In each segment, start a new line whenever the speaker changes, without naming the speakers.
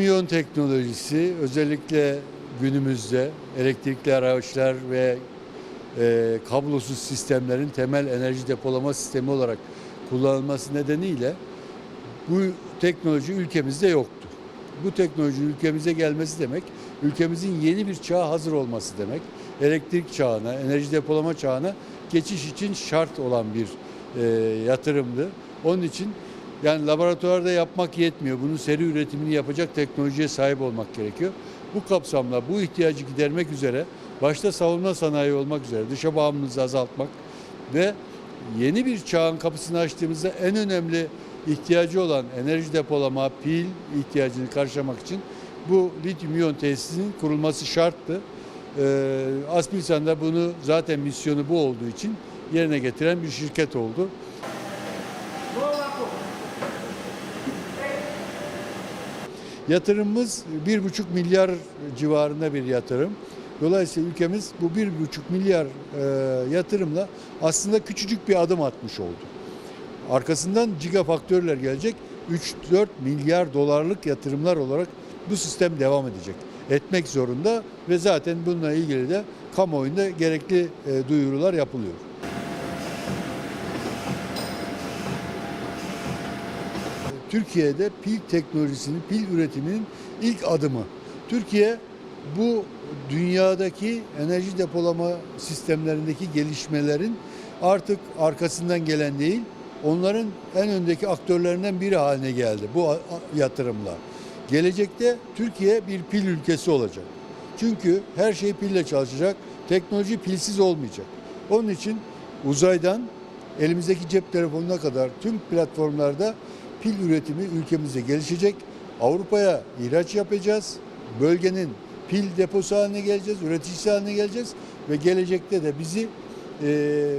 iyon teknolojisi özellikle günümüzde elektrikli araçlar ve e, kablosuz sistemlerin temel enerji depolama sistemi olarak kullanılması nedeniyle bu teknoloji ülkemizde yoktu. Bu teknolojinin ülkemize gelmesi demek, ülkemizin yeni bir çağa hazır olması demek. Elektrik çağına, enerji depolama çağına geçiş için şart olan bir e, yatırımdı. Onun için yani laboratuvarda yapmak yetmiyor. Bunun seri üretimini yapacak teknolojiye sahip olmak gerekiyor. Bu kapsamda bu ihtiyacı gidermek üzere başta savunma sanayi olmak üzere dışa bağımlılığı azaltmak ve yeni bir çağın kapısını açtığımızda en önemli ihtiyacı olan enerji depolama, pil ihtiyacını karşılamak için bu lityum iyon tesisinin kurulması şarttı. Ee, Aspilsan da bunu zaten misyonu bu olduğu için yerine getiren bir şirket oldu. Yatırımımız 1,5 milyar civarında bir yatırım. Dolayısıyla ülkemiz bu 1,5 milyar e, yatırımla aslında küçücük bir adım atmış oldu. Arkasından gigafaktörler gelecek. 3-4 milyar dolarlık yatırımlar olarak bu sistem devam edecek. Etmek zorunda ve zaten bununla ilgili de kamuoyunda gerekli e, duyurular yapılıyor. Türkiye'de pil teknolojisinin, pil üretiminin ilk adımı. Türkiye bu dünyadaki enerji depolama sistemlerindeki gelişmelerin artık arkasından gelen değil, onların en öndeki aktörlerinden biri haline geldi bu yatırımla. Gelecekte Türkiye bir pil ülkesi olacak. Çünkü her şey pille çalışacak, teknoloji pilsiz olmayacak. Onun için uzaydan elimizdeki cep telefonuna kadar tüm platformlarda pil üretimi ülkemizde gelişecek. Avrupa'ya ihraç yapacağız. Bölgenin pil deposu haline geleceğiz, üreticisi haline geleceğiz ve gelecekte de bizi eee,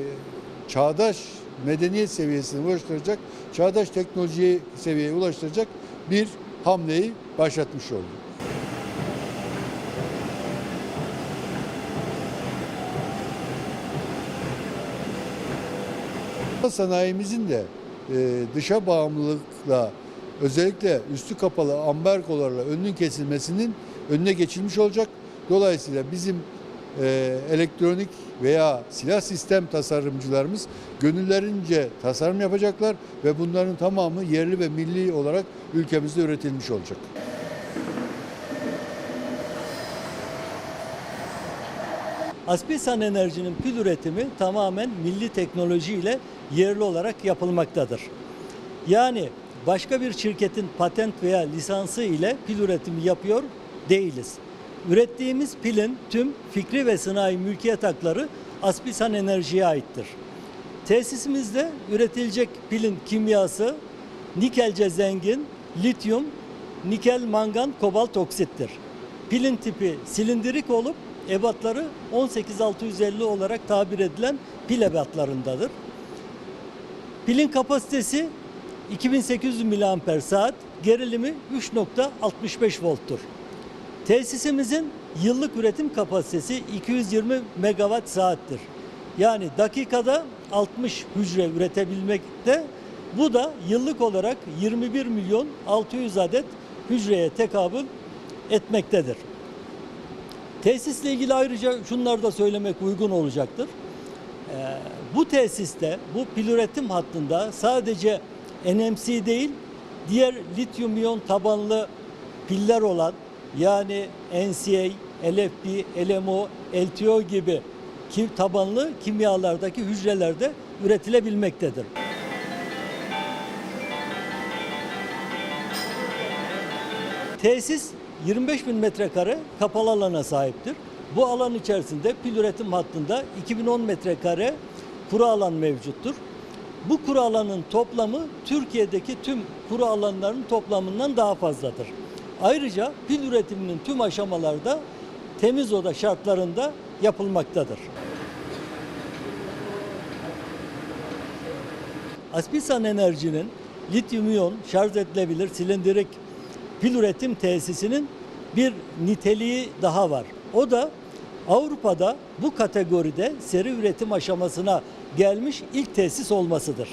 çağdaş medeniyet seviyesine ulaştıracak, çağdaş teknolojiye seviyeye ulaştıracak bir hamleyi başlatmış oldu. Sanayimizin de e, dışa bağımlılıkla özellikle üstü kapalı ambargolarla önünün kesilmesinin önüne geçilmiş olacak. Dolayısıyla bizim e, elektronik veya silah sistem tasarımcılarımız gönüllerince tasarım yapacaklar ve bunların tamamı yerli ve milli olarak ülkemizde üretilmiş olacak.
Aspilsan Enerji'nin pil üretimi tamamen milli teknoloji ile yerli olarak yapılmaktadır. Yani başka bir şirketin patent veya lisansı ile pil üretimi yapıyor değiliz. Ürettiğimiz pilin tüm fikri ve sanayi mülkiyet hakları Aspilsan Enerji'ye aittir. Tesisimizde üretilecek pilin kimyası nikelce zengin, lityum, nikel mangan kobalt oksittir. Pilin tipi silindirik olup ebatları 18650 olarak tabir edilen pil ebatlarındadır. Pilin kapasitesi 2800 mAh saat, gerilimi 3.65 volttur. Tesisimizin yıllık üretim kapasitesi 220 megawatt saattir. Yani dakikada 60 hücre üretebilmekte. Bu da yıllık olarak 21 milyon 600 adet hücreye tekabül etmektedir. Tesisle ilgili ayrıca şunları da söylemek uygun olacaktır. Ee, bu tesiste, bu pil üretim hattında sadece NMC değil, diğer lityum iyon tabanlı piller olan yani NCA, LFP, LMO, LTO gibi kim tabanlı kimyalardaki hücrelerde üretilebilmektedir. Tesis 25 bin metrekare kapalı alana sahiptir. Bu alan içerisinde pil üretim hattında 2010 metrekare kuru alan mevcuttur. Bu kuru alanın toplamı Türkiye'deki tüm kuru alanların toplamından daha fazladır. Ayrıca pil üretiminin tüm aşamalarda temiz oda şartlarında yapılmaktadır. Aspilsan Enerji'nin lityum iyon şarj edilebilir silindirik pil üretim tesisinin bir niteliği daha var. O da Avrupa'da bu kategoride seri üretim aşamasına gelmiş ilk tesis olmasıdır.